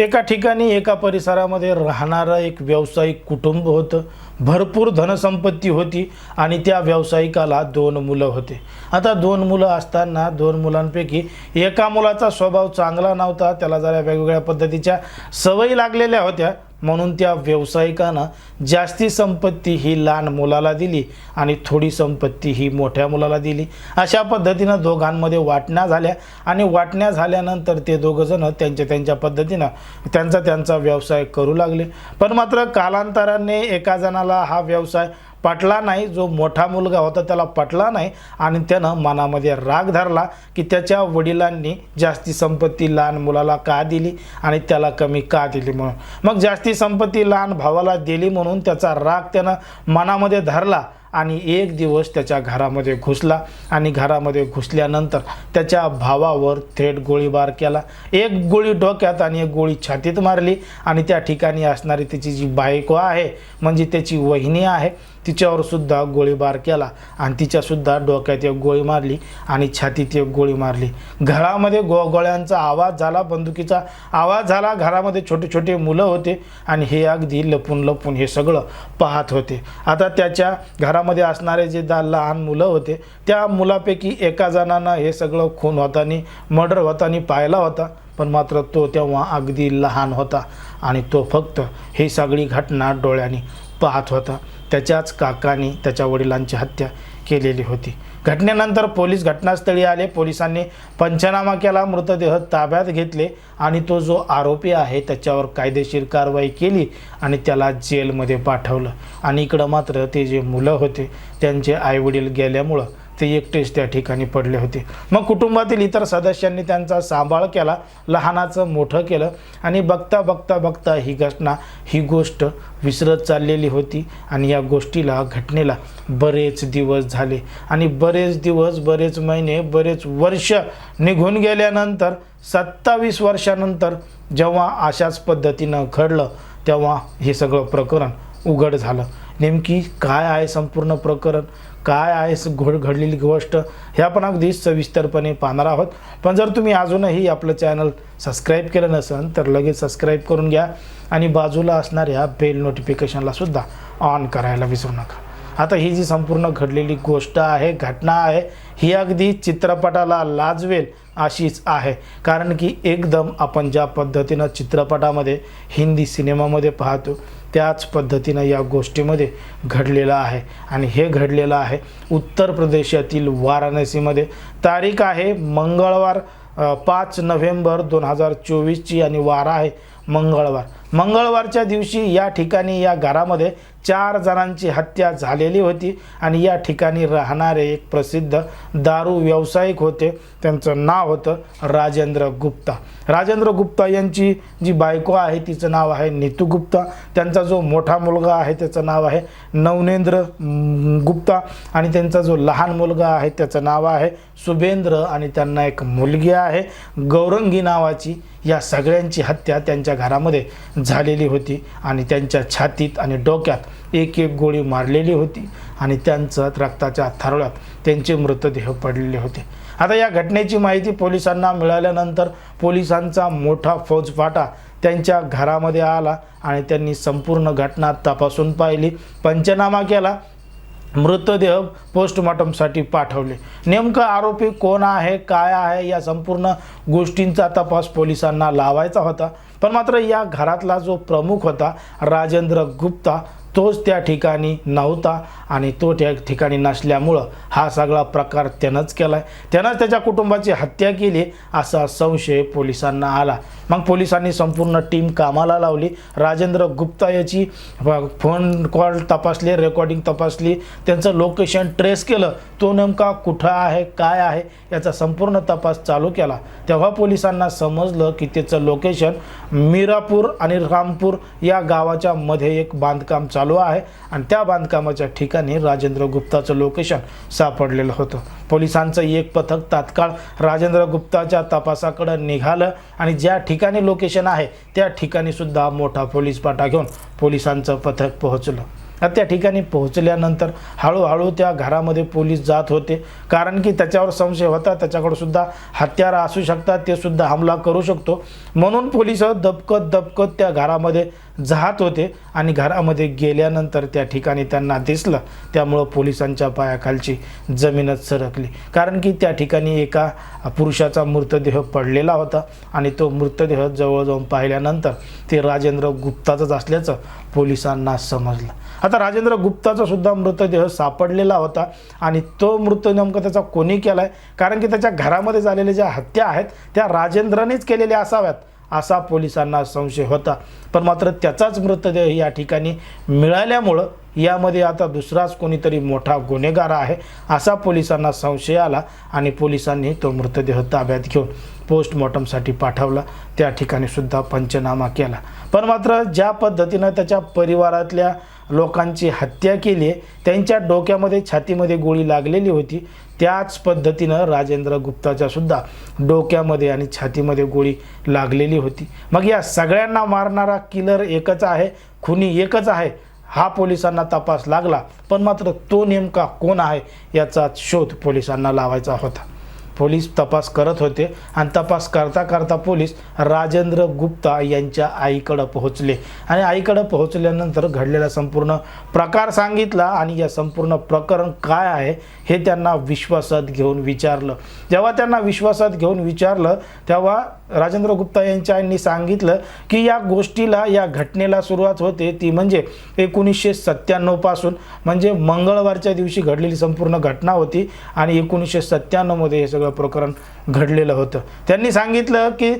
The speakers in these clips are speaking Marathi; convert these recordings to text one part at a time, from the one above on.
एका ठिकाणी एका परिसरामध्ये राहणारं एक व्यावसायिक कुटुंब होतं. भरपूर धनसंपत्ती होती आणि त्या व्यावसायिकाला दोन मुलं होते. आता दोन मुलं असताना दोन मुलांपैकी एका मुलाचा स्वभाव चांगला नव्हता. त्याला जरा वेगवेगळ्या पद्धतीच्या सवयी लागलेल्या होत्या. म्हणून त्या व्यावसायिकानं जास्ती संपत्ती ही लहान मुलाला दिली आणि थोडी संपत्ती ही मोठ्या मुलाला दिली. अशा पद्धतीनं दोघांमध्ये वाटण्या झाल्या आणि वाटण्या झाल्यानंतर ते दोघंजणं त्यांच्या त्यांच्या पद्धतीनं त्यांचा त्यांचा व्यवसाय करू लागले. पण मात्र कालांतराने एका जणाला हा व्यवसाय पटला नाही जो मोठा मुलगा होता त्याला पटला नाही आणि त्यानं मनामध्ये राग धरला की त्याच्या वडिलांनी जास्ती संपत्ती लहान मुलाला का दिली आणि त्याला कमी का दिली म्हणून. मग जास्ती संपत्ती लहान भावाला दिली म्हणून त्याचा राग त्यानं मनामध्ये धरला आणि एक दिवस त्याच्या घरामध्ये घुसला आणि घरामध्ये घुसल्यानंतर त्याच्या भावावर थेट गोळीबार केला. एक गोळी डोक्यात आणि एक गोळी छातीत मारली आणि त्या ठिकाणी असणारी त्याची जी बायको आहे म्हणजे त्याची वहिनी आहे तिच्यावर सुद्धा गोळीबार केला आणि तिच्यासुद्धा डोक्यात एक गोळी मारली आणि छातीत एक गोळी मारली. घरामध्ये गो गोळ्यांचा आवाज झाला बंदुकीचा आवाज झाला. घरामध्ये छोटे छोटे मुलं होते आणि हे अगदी लपून लपून हे सगळं पाहत होते. आता त्याच्या घरामध्ये असणारे जे दा लहान मुलं होते त्या मुलापैकी एका जणांना हे सगळं खून होतानी मर्डर होतानी पाहिला होता पण मात्र तो तेव्हा अगदी लहान होता आणि तो फक्त ही सगळी घटना डोळ्याने पाहत होता. त्याच्याच काकाने त्याच्या वडिलांची हत्या केलेली होती. घटनेनंतर पोलीस घटनास्थळी आले. पोलिसांनी पंचनामा केला. मृतदेह ताब्यात घेतले आणि तो जो आरोपी आहे त्याच्यावर कायदेशीर कारवाई केली आणि त्याला जेलमध्ये पाठवलं. आणि इकडं मात्र ते जे मुलं होते त्यांचे आईवडील गेल्यामुळं ते एकटेच त्या ठिकाणी पडले होते. मग कुटुंबातील इतर सदस्यांनी त्यांचा सांभाळ केला लहानाचं मोठं केलं आणि बघता बघता बघता ही घटना ही गोष्ट विसरत चाललेली होती आणि या गोष्टीला घटनेला बरेच दिवस झाले आणि बरेच दिवस बरेच महिने बरेच वर्ष निघून गेल्यानंतर सत्तावीस वर्षानंतर जेव्हा अशाच पद्धतीनं घडलं तेव्हा हे सगळं प्रकरण उघड झालं. नेमकी काय आहे संपूर्ण प्रकरण? काय आहे घड घडलेली गोष्ट? हे आपण अगदी सविस्तरपणे पाहणार आहोत. पण जर तुम्ही अजूनही आपलं चॅनल सबस्क्राईब केलं नसेल तर लगेच सबस्क्राईब करून घ्या आणि बाजूला असणाऱ्या बेल नोटिफिकेशनला सुद्धा ऑन करायला विसरू नका. आता ही जी संपूर्ण घडलेली गोष्ट आहे घटना आहे ही अगदी चित्रपटाला लाजवेल अशीच आहे. कारण की एकदम आपण ज्या पद्धतीनं चित्रपटामध्ये हिंदी सिनेमामध्ये पाहतो त्याच पद्धतीनं या गोष्टीमध्ये घडलेलं आहे. आणि हे घडलेलं आहे उत्तर प्रदेशातील वाराणसीमध्ये. तारीख आहे मंगळवार पाच नोव्हेंबर दोन हजार चोवीसची आणि वारा आहे मंगळवार. मंगळवारच्या दिवशी या ठिकाणी या घरामध्ये चार जणांची हत्या झालेली होती आणि या ठिकाणी राहणारे एक प्रसिद्ध दारू व्यावसायिक होते. त्यांचं नाव होतं राजेंद्र गुप्ता. राजेंद्र गुप्ता यांची जी बायको आहे तिचं नाव आहे नीतू गुप्ता. त्यांचा जो मोठा मुलगा आहे त्याचं नाव आहे नवनेंद्र गुप्ता. आणि त्यांचा जो लहान मुलगा आहे त्याचं नाव आहे सुभेंद्र. आणि त्यांना एक मुलगी आहे गौरंगी नावाची. या सगळ्यांची हत्या त्यांच्या घरामध्ये झालेली होती आणि त्यांच्या छातीत आणि डोक्यात एक एक गोळी मारलेली होती आणि त्यांचं रक्ताच्या थारोळ्यात त्यांचे मृतदेह पडलेले होते. आता या घटनेची माहिती पोलिसांना मिळाल्यानंतर पोलिसांचा मोठा फौजफाटा त्यांच्या घरामध्ये आला आणि त्यांनी संपूर्ण घटना तपासून पाहिली. पंचनामा केला. मृतदेह पोस्टमॉर्टमसाठी पाठवले. नेमकं आरोपी कोण आहे काय आहे या संपूर्ण गोष्टींचा तपास पोलिसांना लावायचा होता. पण मात्र या घरातला जो प्रमुख होता राजेंद्र गुप्ता तोच त्या ठिकाणी नव्हता आणि तो त्या ठिकाणी नसल्यामुळं हा सगळा प्रकार त्यानंच केला आहे त्यानंच त्याच्या कुटुंबाची हत्या केली असा संशय पोलिसांना आला. मग पोलिसांनी संपूर्ण टीम कामाला लावली. राजेंद्र गुप्ता याची फोन कॉल तपासले रेकॉर्डिंग तपासली. त्यांचं लोकेशन ट्रेस केलं. तो नेमका कुठं आहे काय आहे याचा संपूर्ण तपास चालू केला. तेव्हा पोलिसांना समजलं की त्याचं लोकेशन मीरापूर आणि रामपूर या गावाच्या मध्ये एक बांधकाम चालू आहे. आणि त्या बांधकामाच्या ठिकाणी राजेंद्र गुप्ताचं लोकेशन सापडलेलं होतं. पोलिसांचं एक पथक तात्काळ राजेंद्र गुप्ताच्या तपासाकडं निघालं आणि ज्या ठिकाणी लोकेशन आहे त्या ठिकाणी सुद्धा मोठा पोलीस पाटा घेऊन पोलिसांचं पथक पोहोचलं. त्या ठिकाणी पोहोचल्यानंतर हळूहळू त्या घरामध्ये पोलीस जात होते. कारण की त्याच्यावर संशय होता त्याच्याकडे सुद्धा हत्यारं असू शकतात ते सुद्धा हमला करू शकतो. म्हणून पोलीस दबकत दबकत त्या घरामध्ये जात होते आणि घरामध्ये गेल्यानंतर त्या ठिकाणी त्यांना दिसलं. त्यामुळं पोलिसांच्या पायाखालची जमीनच सरकली. कारण की त्या ठिकाणी एका पुरुषाचा मृतदेह पडलेला होता आणि तो मृतदेह जवळ जाऊन पाहिल्यानंतर ते राजेंद्र गुप्ताचंच असल्याचं पोलिसांना समजलं. आता राजेंद्र गुप्ताचा सुद्धा मृतदेह सापडलेला होता आणि तो मृत नेमकं त्याचा कोणी केला आहे कारण की त्याच्या घरामध्ये झालेल्या ज्या हत्या आहेत त्या राजेंद्रनेच केलेल्या असाव्यात असा पोलिसांना संशय होता. पण मात्र त्याचाच मृतदेह या ठिकाणी मिळाल्यामुळं यामध्ये आता दुसराच कोणीतरी मोठा गुन्हेगार आहे असा पोलिसांना संशय आला आणि पोलिसांनी तो मृतदेह ताब्यात घेऊन पोस्टमॉर्टमसाठी पाठवला. त्या ठिकाणी सुद्धा पंचनामा केला. पण मात्र ज्या पद्धतीनं त्याच्या परिवारातल्या लोकांची हत्या केली आहे. त्यांच्या डोक्यामध्ये छातीमध्ये गोळी लागलेली होती. त्याच पद्धतीनं राजेंद्र गुप्ताच्या सुद्धा डोक्यामध्ये आणि छातीमध्ये गोळी लागलेली होती. मग या सगळ्यांना मारणारा किलर एकच आहे खुनी एकच आहे. हा पोलिसांना तपास लागला पण मात्र तो नेमका कोण आहे याचा शोध पोलिसांना लावायचा होता. पोलीस तपास करत होते आणि तपास करता करता पोलीस राजेंद्र गुप्ता यांच्या आईकडं पोहोचले. आणि आईकडं पोहोचल्यानंतर घडलेला संपूर्ण प्रकार सांगितला आणि या संपूर्ण प्रकरण काय आहे हे त्यांना विश्वासात घेऊन विचारलं. जेव्हा त्यांना विश्वासात घेऊन विचारलं तेव्हा राजेंद्र गुप्ता यांच्या आईंनी सांगितलं की या गोष्टीला या घटनेला सुरुवात होते ती म्हणजे एकोणीसशे सत्त्याण्णवपासून म्हणजे मंगळवारच्या दिवशी घडलेली संपूर्ण घटना होती आणि एकोणीसशे सत्त्याण्णवमध्ये हे सगळं प्रकरण घडलेलं होतं. त्यांनी सांगितलं की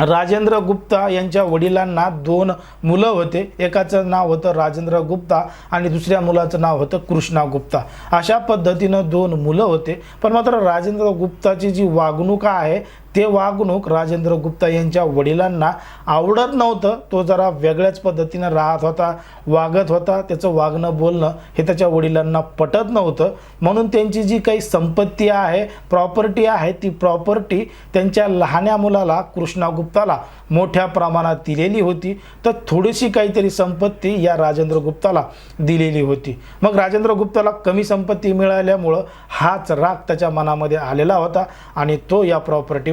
राजेंद्र गुप्ता यांच्या वडिलांना दोन मुलं होते. एकाचं नाव होतं राजेंद्र गुप्ता आणि दुसऱ्या मुलाचं नाव होतं कृष्णा गुप्ता. अशा पद्धतीनं दोन मुलं होते. पण मात्र राजेंद्र गुप्ताची जी वागणूक आहे ते वागणूक राजेंद्र गुप्ता यांच्या वडिलांना आवडत नव्हतं. तो जरा वेगळ्याच पद्धतीनं राहत होता वागत होता. त्याचं वागणं बोलणं हे त्याच्या वडिलांना पटत नव्हतं. म्हणून त्यांची जी काही संपत्ती आहे प्रॉपर्टी आहे ती प्रॉपर्टी त्यांच्या लहान्या मुलाला कृष्णा गुप्ताला मोठ्या प्रमाणात दिलेली होती. तर थोडीशी काहीतरी संपत्ती या राजेंद्र गुप्ताला दिलेली होती. मग राजेंद्र गुप्ताला कमी संपत्ती मिळाल्यामुळं हाच राग त्याच्या मनामध्ये आलेला होता आणि तो या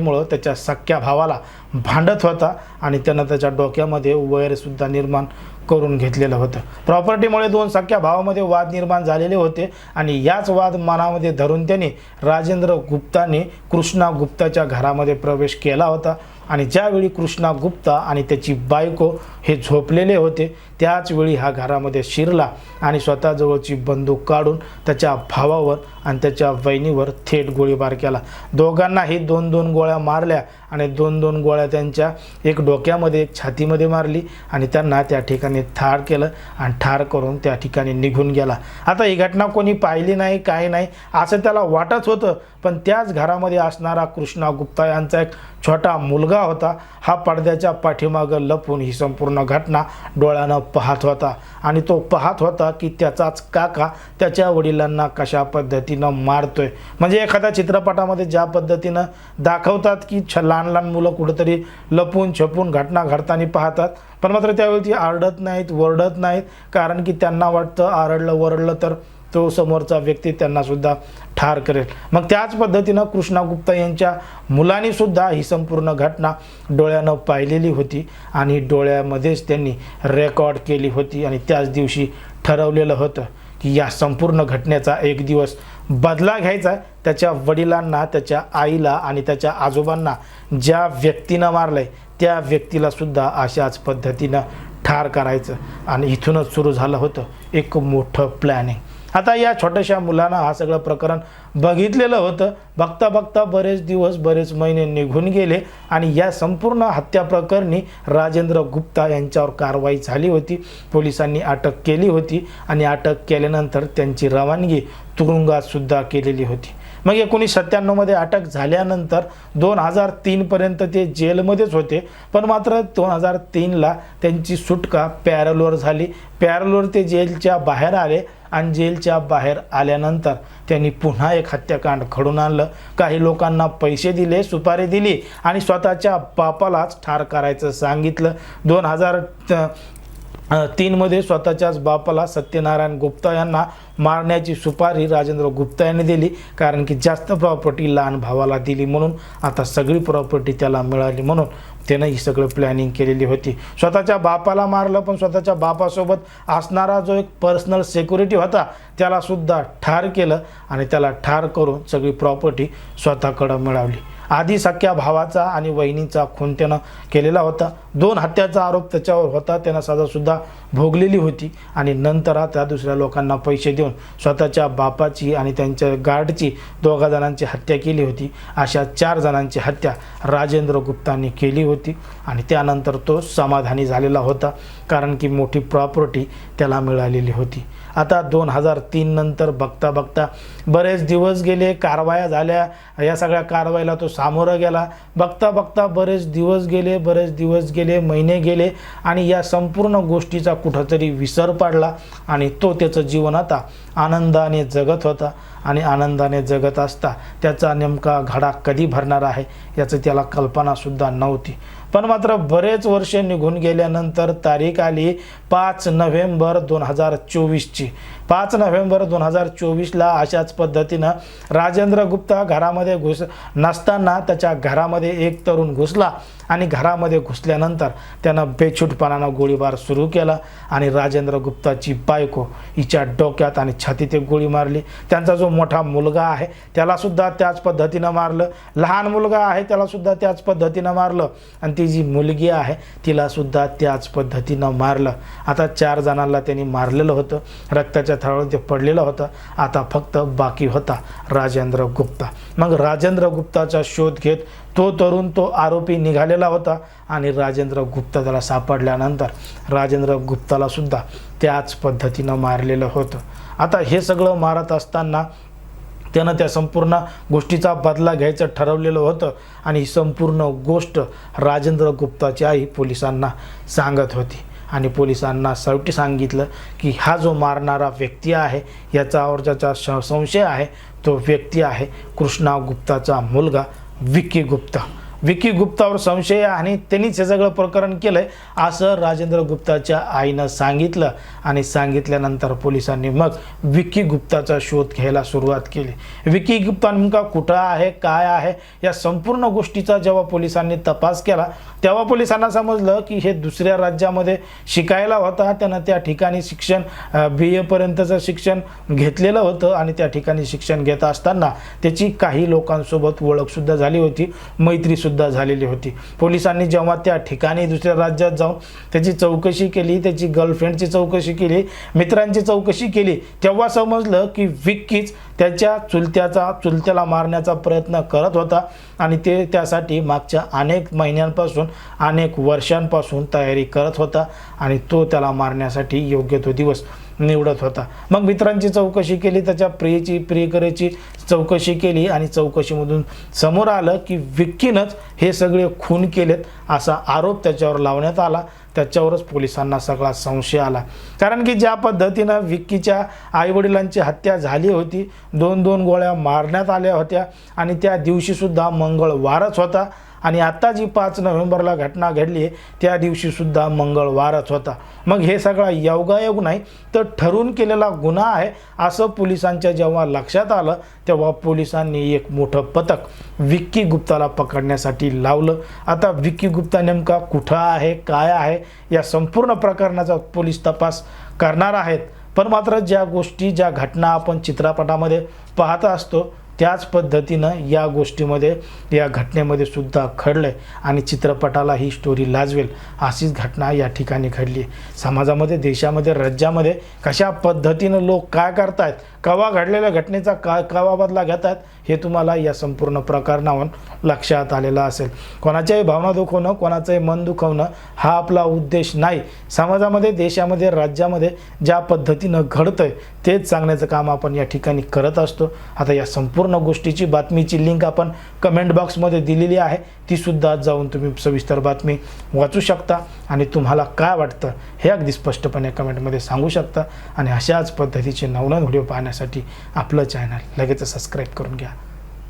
प्रॉपर्टीमुळं त्याच्या सख्या भावाला भांडत होता आणि त्यानं त्याच्या डोक्यामध्ये वैरसुद्धा निर्माण करून घेतलेलं होतं. प्रॉपर्टीमुळे दोन सख्या भावामध्ये वाद निर्माण झालेले होते आणि याच वाद मनामध्ये धरून त्याने राजेंद्र गुप्ताने कृष्णा गुप्ताच्या घरामध्ये प्रवेश केला होता आणि ज्यावेळी कृष्णा गुप्ता आणि त्याची बायको हे झोपलेले होते त्याच वेळी हा घरामध्ये शिरला आणि स्वतःजवळची बंदूक काढून त्याच्या भावावर आणि त्याच्या वहिनीवर थेट गोळीबार केला. दोघांनाही दोन दोन गोळ्या मारल्या आणि दोन दोन गोळ्या त्यांच्या एक डोक्यामध्ये एक छातीमध्ये मारली आणि त्यांना त्या ठिकाणी ठार केलं आणि ठार करून त्या ठिकाणी निघून गेला. आता ही घटना कोणी पाहिली नाही काही नाही असं त्याला वाटत होतं. पण त्याच घरामध्ये असणारा कृष्णा गुप्ता यांचा एक छोटा मुलगा होता. हा पडद्याच्या पाठीमागं लपून ही संपूर्ण घटना डोळ्यानं पाहत होता. आणि तो पाहत होता की त्याचाच काका त्याच्या वडिलांना कशा पद्धतीनं मारतोय. म्हणजे एखाद्या चित्रपटामध्ये ज्या पद्धतीनं दाखवतात की छ लहान लहान मुलं कुठंतरी लपून छपून घटना घडताना पाहतात. पण मात्र त्यावेळी ती आरडत नाहीत वरडत नाहीत. कारण की त्यांना वाटतं आरडलं वरडलं तर तो समोरचा व्यक्ती त्यांना सुद्धा ठार करेल. मग त्याच पद्धतीनं कृष्णा गुप्ता यांच्या मुलांनी सुद्धा ही संपूर्ण घटना डोळ्यानं पाहिलेली होती आणि डोळ्यामध्येच त्यांनी रेकॉर्ड केली होती आणि त्याच दिवशी ठरवलेलं होतं की या संपूर्ण घटनेचा एक दिवस बदला घ्यायचा आहे. त्याच्या वडिलांना त्याच्या आईला आणि त्याच्या आजोबांना ज्या व्यक्तीनं मारलंय त्या व्यक्तीला सुद्धा अशाच पद्धतीनं ठार करायचं. आणि इथूनच सुरू झालं होतं एक मोठं प्लॅनिंग आता या छोट्याशा मुलानं हा सगळं प्रकरण बघितलेलं होतं. बघता बघता बरेच दिवस बरेच महिने निघून गेले आणि या संपूर्ण हत्या प्रकरणी राजेंद्र गुप्ता यांच्यावर कारवाई झाली होती. पोलिसांनी अटक केली होती आणि अटक केल्यानंतर त्यांची रवानगी तुरुंगातसुद्धा केलेली होती. मग एकोणीस सत्त्याण्णवमध्ये अटक झाल्यानंतर दोन हजार तीनपर्यंत ते जेलमध्येच होते. पण मात्र दोन हजार तीनला त्यांची सुटका पॅरलवर झाली. पॅरलवर ते जेलच्या बाहेर आले आणि जेलच्या बाहेर आल्यानंतर त्यांनी पुन्हा एक हत्याकांड घडून आणलं. काही लोकांना पैसे दिले सुपारी दिली आणि स्वतःच्या बापालाच ठार करायचं सांगितलं. दोन हजार तीनमध्ये स्वतःच्याच बापाला सत्यनारायण गुप्ता यांना मारण्याची सुपारी राजेंद्र गुप्ता यांनी दिली कारण की जास्त प्रॉपर्टी लहान भावाला दिली म्हणून आता सगळी प्रॉपर्टी त्याला मिळाली म्हणून त्यानं ही सगळं प्लॅनिंग केलेली होती. स्वतःच्या बापाला मारलं पण स्वतःच्या बापासोबत असणारा जो एक पर्सनल सेक्युरिटी होता त्यालासुद्धा ठार केलं आणि त्याला ठार करून सगळी प्रॉपर्टी स्वतःकडं मिळवली. आधी सख्या भावाचा आणि वहिनीचा खून त्यानं केलेला होता. दोन हत्याचा आरोप त्याच्यावर होता. त्यानं सजासुद्धा भोगलेली होती आणि नंतर त्या दुसऱ्या लोकांना पैसे देऊन स्वतःच्या बापाची आणि त्यांच्या गार्डची दोघा जणांची हत्या केली होती. अशा चार जणांची हत्या राजेंद्र गुप्तांनी केली होती आणि त्यानंतर तो समाधानी झालेला होता कारण की मोठी प्रॉपर्टी त्याला मिळालेली होती. आता दोन हजार तीन नंतर बघता बघता बरेच दिवस गेले कारवाया झाल्या. या सगळ्या कारवाईला तो सामोरं गेला. बघता बघता बरेच दिवस गेले बरेच दिवस गेले महिने गेले आणि या संपूर्ण गोष्टीचा कुठंतरी विसर पडला आणि तो त्याचं जीवन आता आनंदाने जगत होता आणि आनंदाने जगत असता त्याचा नेमका घडा कधी भरणार आहे याचं त्याला कल्पनासुद्धा नव्हती. पण मात्र बरेच वर्ष निघून गेल्यानंतर तारीख आली पाच नोव्हेंबर दोन हजार चोवीसची. पाच नोव्हेंबर दोन हजार चोवीसला अशाच पद्धतीनं राजेंद्र गुप्ता घरामध्ये घुस नसताना त्याच्या घरामध्ये एक तरुण घुसला. आणि घरामध्ये घुसल्यानंतर त्यानं बेछूटपणानं गोळीबार सुरू केला आणि राजेंद्र गुप्ताची बायको हिच्या डोक्यात आणि छातीत एक गोळी मारली. त्यांचा जो मोठा मुलगा आहे त्यालासुद्धा त्याच पद्धतीनं मारलं. लहान मुलगा आहे त्यालासुद्धा त्याच पद्धतीनं मारलं. आणि ती जी मुलगी आहे तिलासुद्धा त्याच पद्धतीनं मारलं. आता चार जणांना त्यांनी मारलेलं होतं. रक्ताच्या थळावर ते पडलेलं होतं. आता फक्त बाकी होता राजेंद्र गुप्ता. मग राजेंद्र गुप्ताचा शोध घेत तो तरुण तो आरोपी निघालेला होता आणि राजेंद्र गुप्ता त्याला सापडल्यानंतर राजेंद्र गुप्तालासुद्धा त्याच पद्धतीनं मारलेलं होतं. आता हे सगळं मारत असताना त्यानं त्या संपूर्ण गोष्टीचा बदला घ्यायचं ठरवलेलं होतं आणि ही संपूर्ण गोष्ट राजेंद्र गुप्ताची आई पोलिसांना सांगत होती. आणि पोलिसांना शेवटी सांगितलं की हा जो मारणारा व्यक्ती आहे याच्यावर ज्याचा श- संशय आहे तो व्यक्ती आहे कृष्णा गुप्ताचा मुलगा. विकी गुप्ता. विकी गुप्तावर संशय आणि त्यांनीच हे सगळं प्रकरण केलं आहे असं राजेंद्र गुप्ताच्या आईनं सांगितलं. आणि सांगितल्यानंतर पोलिसांनी मग विकी गुप्ताचा शोध घ्यायला सुरुवात केली. विकी गुप्ता नेमका कुठं आहे काय आहे या संपूर्ण गोष्टीचा जेव्हा पोलिसांनी तपास केला तेव्हा पोलिसांना समजलं की हे दुसऱ्या राज्यामध्ये शिकायला होता. त्यानं त्या ठिकाणी शिक्षण बी एपर्यंतचं शिक्षण घेतलेलं होतं आणि त्या ठिकाणी शिक्षण घेत असताना त्याची काही लोकांसोबत ओळखसुद्धा झाली होती. मैत्रीसुद्धा सुद्धा झालेली होती. पोलिसांनी जेव्हा त्या ठिकाणी दुसऱ्या राज्यात जाऊन त्याची चौकशी केली त्याची गर्लफ्रेंडची चौकशी केली मित्रांची चौकशी केली तेव्हा समजलं की विक्कीच त्याच्या चुलत्याचा चुलत्याला मारण्याचा प्रयत्न करत होता आणि ते त्यासाठी मागच्या अनेक महिन्यांपासून अनेक वर्षांपासून तयारी करत होता आणि तो त्याला मारण्यासाठी योग्य तो दिवस निवडत होता. मग मित्रांची चौकशी केली त्याच्या प्रियची प्रियकरेची चौकशी केली आणि चौकशीमधून समोर आलं की विक्कीनंच हे सगळे खून केलेत असा आरोप त्याच्यावर लावण्यात आला. त्याच्यावरच पोलिसांना सगळा संशय आला. कारण की ज्या पद्धतीनं विक्कीच्या आईवडिलांची हत्या झाली होती दोन दोन गोळ्या मारण्यात आल्या होत्या आणि त्या दिवशीसुद्धा मंगळवारच होता. आणि आत्ता जी पाच नोव्हेंबरला घटना घडली आहे त्या दिवशीसुद्धा मंगळवारच होता. मग हे सगळा योगायोग नाही तर ठरून केलेला गुन्हा आहे असं पोलिसांच्या जेव्हा लक्षात आलं तेव्हा पोलिसांनी एक मोठं पथक विक्की गुप्ताला पकडण्यासाठी लावलं. आता विक्की गुप्ता नेमका कुठं आहे काय आहे या संपूर्ण प्रकरणाचा पोलीस तपास करणार आहेत. पण मात्र ज्या गोष्टी ज्या घटना आपण चित्रपटामध्ये पाहत असतो त्याच पद्धतीनं या गोष्टीमध्ये या घटनेमध्ये सुद्धा घडलंय आणि चित्रपटाला ही स्टोरी लाजवेल अशीच घटना या ठिकाणी घडली आहे समाजामध्ये देशामध्ये राज्यामध्ये कशा पद्धतीनं लोक काय करतायत कवा घडलेल्या घटनेचा का कवा बदला घेतात हे तुम्हाला या संपूर्ण प्रकरणावरून लक्षात आलेलं असेल. कोणाच्याही भावना दुखवणं कोणाचंही मन दुखवणं हा आपला उद्देश नाही. समाजामध्ये देशामध्ये राज्यामध्ये ज्या पद्धतीनं घडतं आहे तेच सांगण्याचं काम आपण या ठिकाणी करत असतो. आता या संपूर्ण गोष्टीची बातमीची लिंक आपण कमेंट बॉक्समध्ये दिलेली आहे. तीसुद्धा जाऊन तुम्ही सविस्तर बातमी वाचू शकता आणि तुम्हाला काय वाटतं हे अगदी स्पष्टपणे कमेंटमध्ये सांगू शकता. आणि अशाच पद्धतीचे नवनवीन व्हिडिओ पाहण्यासाठी आपलं चॅनल लगेच सबस्क्राईब करून घ्या.